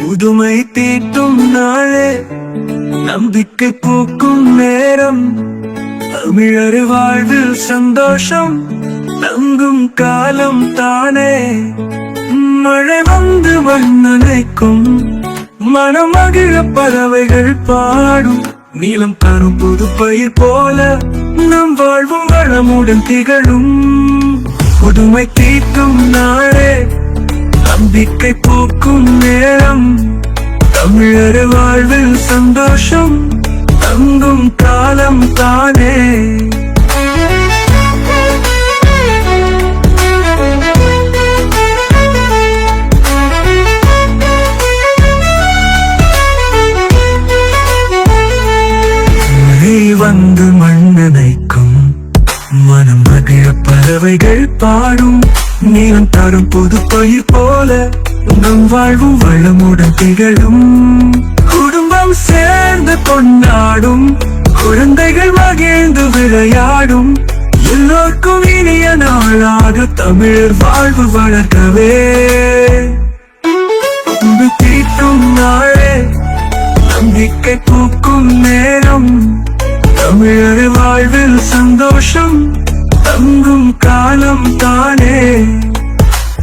புதுமை தீட்டும் நாளே நம்பிக்கை பூக்கும் நேரம். தமிழர் வாழ்வில் சந்தோஷம் தங்கும் காலம் தானே. மழை வந்து மண் நினைக்கும் மனமகிழ பறவைகள் பாடும். நீளம் தரும் புது பயிர் போல நம் வாழ்வும் வளமுடன் திகழும். புதுமை தீர்க்கும் நாளே நம்பிக்கை பூக்கும் நேரம். தமிழர் வாழ்வில் சந்தோஷம் தங்கும் காலம் தானே. வந்து மண்ணனைக்கும் மனம் மகிழ பறவைகள் பாடும். நீளம் தரும் புது பயிர் போல நம் வாழ்வும் வளமுடன் திகழும். குடும்பம் சேர்ந்து கொண்டாடும் குழந்தைகள் மகிழ்ந்து விளையாடும். எல்லோருக்கும் இனிய நாளாக தமிழர் வாழ்வு வளர்க்கவே. அன்பு நாளே நம்பிக்கை பூக்கும் நேரம். தமிழர் வாழ்வில் சந்தோஷம் தங்கும் காலம் தானே.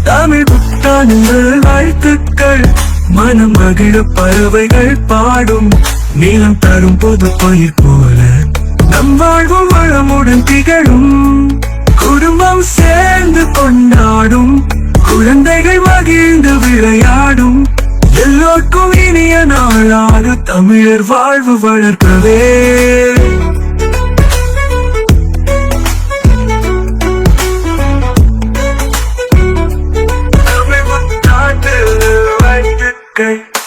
தமிழ் புத்தாண்டுகள் வாழ்த்துக்கள் மனம் மகிழ பறவைகள் பாடும். நீளம் தரும் பொது பயிர் போல நம் வாழ்வும் வளமுடன் திகழும். குடும்பம் சேர்ந்து கொண்டாடும் குழந்தைகள் மகிழ்ந்து விளையாடும். எல்லோருக்கும் இனிய நாளாக தமிழர் வாழ்வு வளர்க்கவே. Okay.